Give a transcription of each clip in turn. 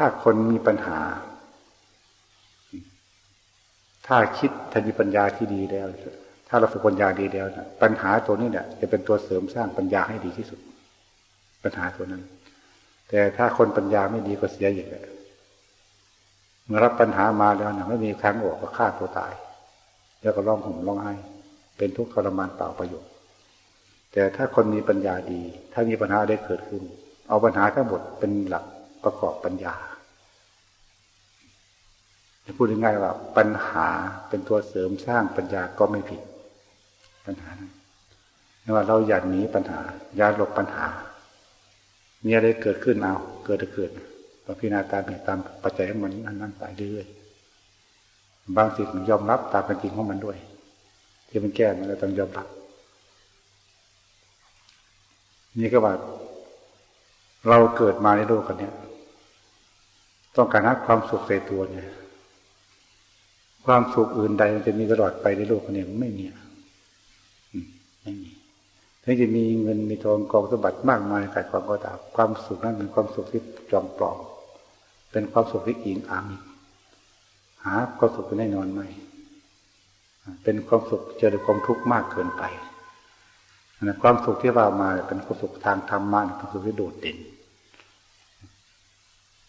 ถ้าคนมีปัญหา ถ้าคิดถ้ามีปัญญาที่ดีแล้ว ถ้าเราฝึกปัญญาดีแล้วนะปัญหาตัวนี้เนี่ยจะเป็นตัวเสริมสร้างปัญญาให้ดีที่สุด ปัญหาตัวนั้น แต่ถ้าคนปัญญาไม่ดีก็เสียอย่างนี้เมื่อรับปัญหามาแล้วนะไม่มีทางออกก็ฆ่าตัวตาย แล้วก็ร้องห่มร้องไห้ เป็นทุกข์ทรมานเปล่าประโยชน์ แต่ถ้าคนมีปัญญาดี ถ้ามีปัญหาได้เกิดขึ้น เอาปัญหาทั้งหมดเป็นหลัก ประกอบปัญญาพูดง่ายๆว่าปัญหาเป็นตัวเสริมสร้างปัญญาก็ไม่ผิด ปัญหานั้นว่าเราอย่าหนีปัญหา อย่าหลบปัญหา มีอะไรเกิดขึ้นเอา เกิดจะเกิดเราพิจารณาตามเหตุตามปัจจัยของมันนั้นไปเรื่อยบางสิ่งยอมรับตามเป็นจริงของมันด้วย ที่มันแก้มันเราต้องยอมรับ นี่ก็ว่า เราเกิดมาในโลกกันเนี้ย ต้องการหาความสุขในตัวเนี่ย ความสุขอื่นใดมันจะมีตลอดไปในโลกนี้ไม่มีไม่มีถึงจะมีเงินมีทองกองสมบัติมากมายขายความก็ตามความสุขนั้นเป็นความสุขที่จอมปลอมเป็นความสุขที่อิงอามิหาความสุขแน่นอนไม่เป็นความสุขเจอความทุกข์มากเกินไปนะความสุขที่ว่ามาเป็นความสุขทางธรรมะความสุขที่โดดเด่น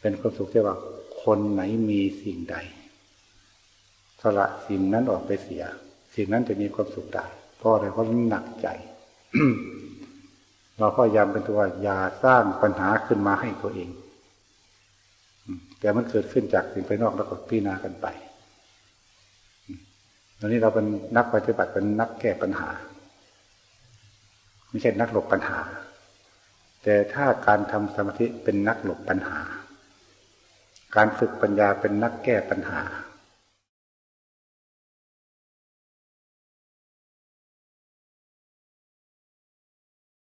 เป็นความสุขที่ว่า คนไหนมีสิ่งใดสละสิ่งนั้นออกไปเสีย สิ่งนั้นจะมีความสุขได้เพราะอะไรเพราะหนักใจเราพยายามเป็นตัวอย่าสร้างปัญหาขึ้นมาให้ตัวเองแต่มันเกิดขึ้นจากสิ่งภายนอกแล้วก็พิจารณากันไปตอนนี้เราเป็นนักปฏิบัติเป็นนักแก้ปัญหา ไม่ใช่นักหลบปัญหา แต่ถ้าการทำสมาธิเป็นนักหลบปัญหา การฝึกปัญญาเป็นนักแก้ปัญหา